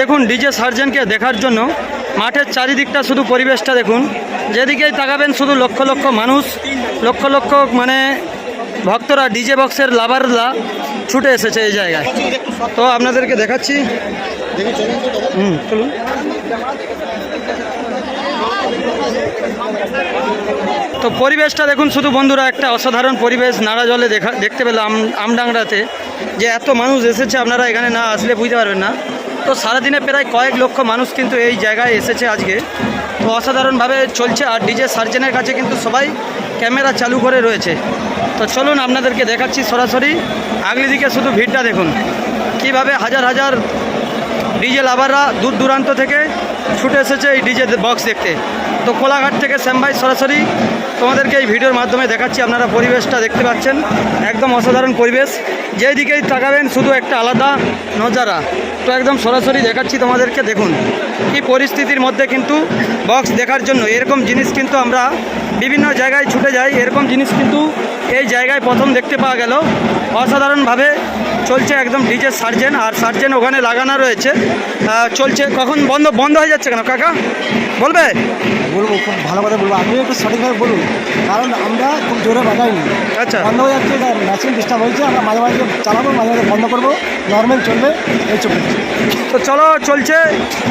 দেখুন ডিজে সার্জেনকে দেখার জন্য মাঠের চারিদিকটা শুধু পরিবেশটা দেখুন। যেদিকেই তাকাবেন, শুধু লক্ষ লক্ষ মানুষ, লক্ষ লক্ষ মানে ভক্তরা ডিজে বক্সের লাভাররা ছুটে এসেছে এই জায়গায়। তো আপনাদেরকে দেখাচ্ছি। হুম, চলুন। তো পরিবেশটা দেখুন, শুধু বন্ধুরা, একটা অসাধারণ পরিবেশ নাড়া জলে দেখা দেখতে পেলাম আমডাংরাতে। যে এত মানুষ এসেছে, আপনারা এখানে না আসলে বুঝতে পারবেন না। তো সারাদিনে প্রায় কয়েক লক্ষ মানুষ কিন্তু এই জায়গায় এসেছে আজকে। তো অসাধারণভাবে চলছে আর ডিজে সার্জেনের কাছে কিন্তু সবাই ক্যামেরা চালু করে রয়েছে। তো চলুন আপনাদেরকে দেখাচ্ছি সরাসরি। আগলি দিকে শুধু ভিড়টা দেখুন। কীভাবে হাজার হাজার ডিজে লাভাররা দূর দূরান্ত থেকে ছুটে এসেছে এই ডিজে বক্স দেখতে। তো কোলাঘাট থেকে শ্যামভাই সরাসরি তোমাদেরকে এই ভিডিওর মাধ্যমে দেখাচ্ছি, আপনারা পরিবেশটা দেখতে পাচ্ছেন। একদম অসাধারণ পরিবেশ। যেই দিকেই তাকাবেন, শুধু একটা আলাদা নজারা। তো একদম সরাসরি দেখাচ্ছি তোমাদেরকে, দেখুন। কি পরিস্থিতির মধ্যে কিন্তু বক্স দেখার জন্য, এরকম জিনিস কিন্তু আমরা বিভিন্ন জায়গায় ছুটে যাই, এরকম জিনিস কিন্তু এই জায়গায় প্রথম দেখতে পাওয়া গেল। অসাধারণভাবে চলছে একদম ডিজে সার্জেন আর সার্জেন ওখানে লাগানো রয়েছে। চলছে। কখন বন্ধ বন্ধ হয়ে যাচ্ছে কেন কাকা? বলবে? বলব খুব ভালো কথা বলব। আপনি একটু সঠিকভাবে বলুন কারণ আমরা খুব জোরে বাজাইনি। আচ্ছা। বন্ধ হয়ে যাচ্ছে মেশিন ডিস্টার্ব হয়েছে আমরা মাঝে মাঝে চালাবো মাঝে মাঝে বন্ধ করব। নর্মাল চলবে এই চলবে। তো চলো চলছে।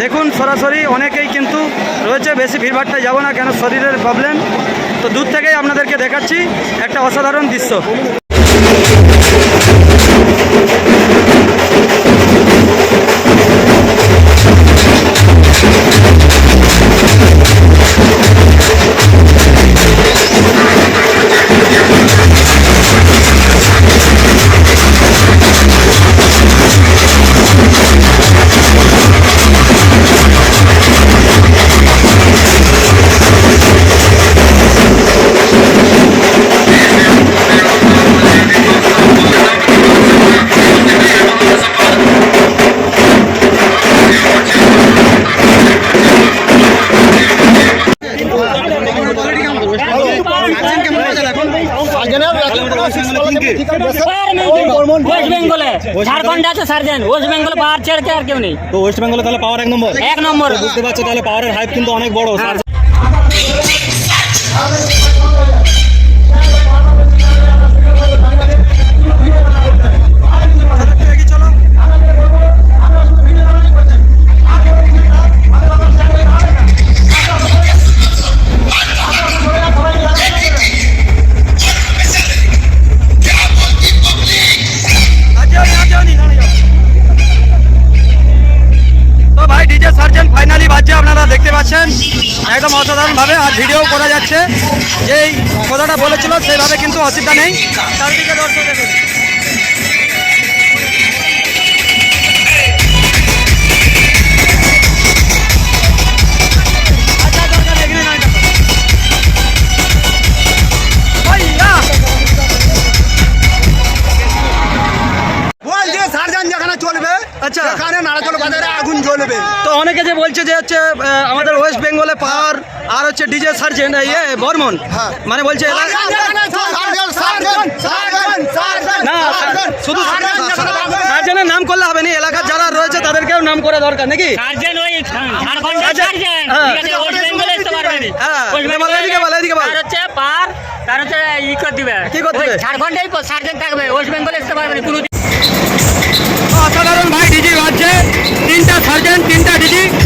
দেখুন সরাসরি অনেকেই কিন্তু রয়েছে বেশি ভিড়ভাড়টায় যাব না কেন শরীরের প্রবলেম তো দূর থেকেই আপনাদেরকে দেখাচ্ছি একটা অসাধারণ দৃশ্য। ঝাড়খণ্ডে আছে সার্জেন ওয়েস্ট বেঙ্গল পাওয়ার ছেড়েছে আর কেউ নেই। তো ওয়েস্ট বেঙ্গলে তাহলে পাওয়ার এক নম্বর। এক নম্বর। বুঝতে পারছ তাহলে পাওয়ারের হাইপ কিন্তু অনেক বড় সার্জেন ফাইনালি বাজছে আপনারা দেখতে পাচ্ছেন। একদম অসাধারণভাবে আর ভিডিও করা যাচ্ছে। যেই কথাটা বলেছিল সেইভাবে কিন্তু অসুবিধা নেই। চারদিকে দর্শক আচ্ছা। নাড়াচল বাজারে আগুন জ্বলবে। তো অনেকে যে বলছে যে হচ্ছে আমাদের ওয়েস্ট বেঙ্গলে পাওয়ার আর হচ্ছে ডিজে সার্জেন ইয়ে বর্মন। হ্যাঁ। মানে বলছে না শুধু সার্জেনের নাম করলে হবে না এলাকার যারা রয়েছে তাদেরকেও নাম করা দরকার নাকি? সার্জেন ওই ঝাড়খণ্ডে সার্জেন। ঠিক আছে ওয়েস্ট বেঙ্গলে আসতে পারবে না। হ্যাঁ, তিনটা সার্জেন্ট তিনটা বল,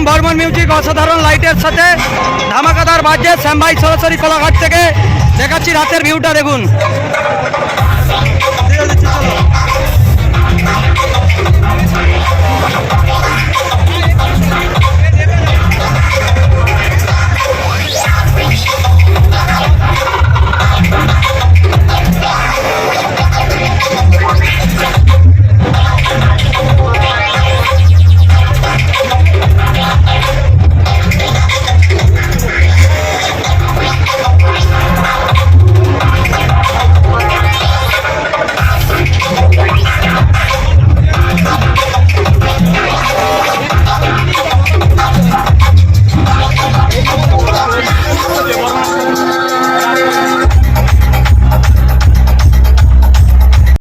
এম বর্মন মিউজিক অসাধারণ লাইটের সাথে ধামাকাদার বাজে শ্যামভাই সরাসরি কলাঘাট থেকে দেখাচ্ছি রাতের ভিউটা দেখুন।